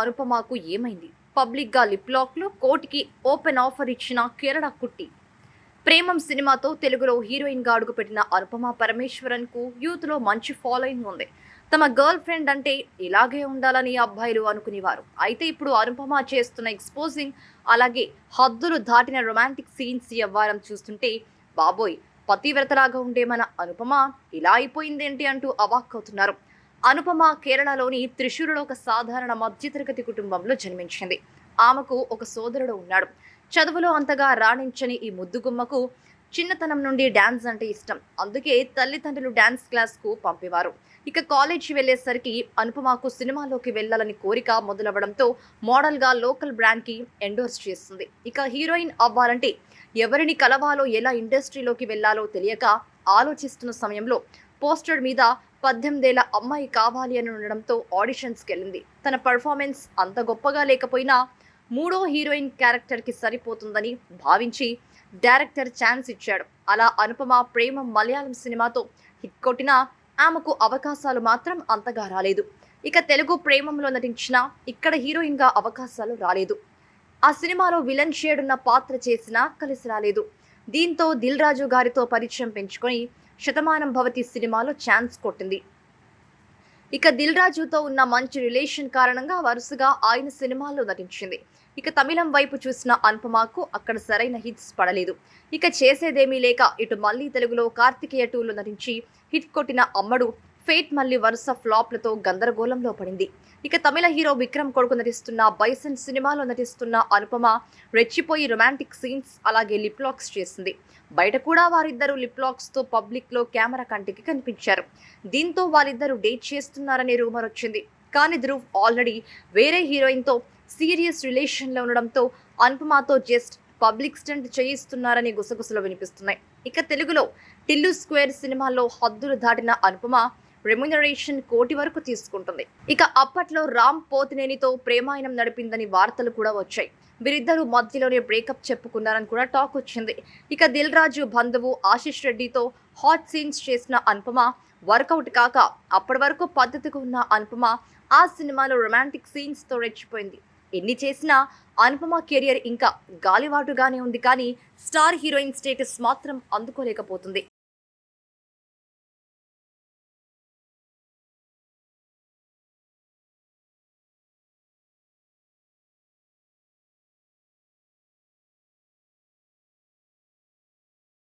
అనుపమకు ఏమైంది? పబ్లిక్గా లిప్లాక్లో కోటికి ఓపెన్ ఆఫర్ ఇచ్చిన కేరళ కుట్టి. ప్రేమం సినిమాతో తెలుగులో హీరోయిన్గా అడుగుపెట్టిన అనుపమ పరమేశ్వరన్కు యూత్లో మంచి ఫాలోయింగ్ ఉంది. తమ గర్ల్ ఫ్రెండ్ అంటే ఇలాగే ఉండాలని అబ్బాయిలు అనుకునేవారు. అయితే ఇప్పుడు అనుపమ చేస్తున్న ఎక్స్పోజింగ్ అలాగే హద్దులు దాటిన రొమాంటిక్ సీన్స్ వ్యవహారం చూస్తుంటే బాబోయ్ పతివ్రతలాగా ఉండే మన అనుపమ ఇలా అయిపోయిందేంటి అంటూ అవాక్కవుతున్నారు అనుపమ కేరళలోని త్రిశూరులో ఒక సాధారణ మధ్యతరగతి కుటుంబంలో జన్మించింది. ఆమెకు ఒక సోదరుడు ఉన్నాడు. చదువులో అంతగా రాణించని ఈ ముద్దుగుమ్మకు చిన్నతనం నుండి డ్యాన్స్ అంటే ఇష్టం. అందుకే తల్లిదండ్రులు డ్యాన్స్ క్లాస్కు పంపేవారు. ఇక కాలేజీ వెళ్ళేసరికి అనుపమకు సినిమాలోకి వెళ్ళాలని కోరిక మొదలవ్వడంతో మోడల్గా లోకల్ బ్రాండ్కి ఎండోర్స్ చేస్తుంది. ఇక హీరోయిన్ అవ్వాలంటే ఎవరిని కలవాలో ఎలా ఇండస్ట్రీలోకి వెళ్ళాలో తెలియక ఆలోచిస్తున్న సమయంలో పోస్టర్ మీద పద్దెనిమిదేళ్ళ అమ్మాయి కావాలి అని ఉండడంతో ఆడిషన్స్కి వెళ్ళింది తన పర్ఫార్మెన్స్ అంత గొప్పగా లేకపోయినా మూడో హీరోయిన్ క్యారెక్టర్కి సరిపోతుందని భావించి డైరెక్టర్ ఛాన్స్ ఇచ్చాడు. అలా అనుపమ ప్రేమ మలయాళం సినిమాతో హిట్ కొట్టినా ఆమెకు అవకాశాలు మాత్రం అంతగా రాలేదు. ఇక తెలుగు ప్రేమంలో నటించిన ఇక్కడ హీరోయిన్గా అవకాశాలు రాలేదు. ఆ సినిమాలో విలన్ షేడ్ ఉన్న పాత్ర చేసినా కలిసి రాలేదు. దీంతో దిల్ రాజు గారితో పరిచయం పెంచుకొని శతమానం భవతి సినిమాలో ఛాన్స్ కొట్టింది. ఇక దిల్ రాజుతో ఉన్న మంచి రిలేషన్ కారణంగా వరుసగా ఆయన సినిమాల్లో నటించింది. ఇక తమిళం వైపు చూసిన అనుపమకు అక్కడ సరైన హిట్స్ పడలేదు. ఇక చేసేదేమీ లేక ఇటు మళ్ళీ తెలుగులో కార్తికేయ టూలో నటించి హిట్ కొట్టిన అమ్మడు ఫేట్ మళ్ళీ వరుస ఫ్లాప్లతో గందరగోళంలో పడింది. ఇక తమిళ హీరో విక్రమ్ కొడుకు నటిస్తున్న బైసన్ సినిమాలో నటిస్తున్న అనుపమ రెచ్చిపోయి రొమాంటిక్ సీన్స్ అలాగే లిప్ లాక్స్ చేసింది. బయట కూడా వారిద్దరూ లిప్ పబ్లిక్లో కెమెరా కంటికి కనిపించారు. దీంతో వారిద్దరూ డేట్ చేస్తున్నారనే రూమర్ వచ్చింది. కానీ ధ్రువ్ ఆల్రెడీ వేరే హీరోయిన్తో సీరియస్ రిలేషన్లో ఉండడంతో అనుపమతో జస్ట్ పబ్లిక్ స్టంట్ చేయిస్తున్నారని గుసగుసలు వినిపిస్తున్నాయి. ఇక తెలుగులో టిల్లు స్క్వేర్ సినిమాలో హద్దులు దాటిన అనుపమ రెమ్యునరేషన్ కోటి వరకు తీసుకుంటుంది. ఇక అప్పట్లో రామ్ పోతినేనితో ప్రేమాయణం నడిపిందని వార్తలు కూడా వచ్చాయి. వీరిద్దరూ మధ్యలోనే బ్రేకప్ చెప్పుకున్నారని కూడా టాక్ వచ్చింది. ఇక దిల్ రాజు బంధువు ఆశిష్ రెడ్డితో హాట్ సీన్స్ చేసిన అనుపమ వర్కౌట్ కాక అప్పటి వరకు పద్ధతిగా ఉన్న అనుపమ ఆ సినిమాలో రొమాంటిక్ సీన్స్తో రెచ్చిపోయింది. ఎన్ని చేసినా అనుపమ కెరియర్ ఇంకా గాలివాటుగానే ఉంది కానీ స్టార్ హీరోయిన్ స్టేటస్ మాత్రం అందుకోలేకపోతుంది.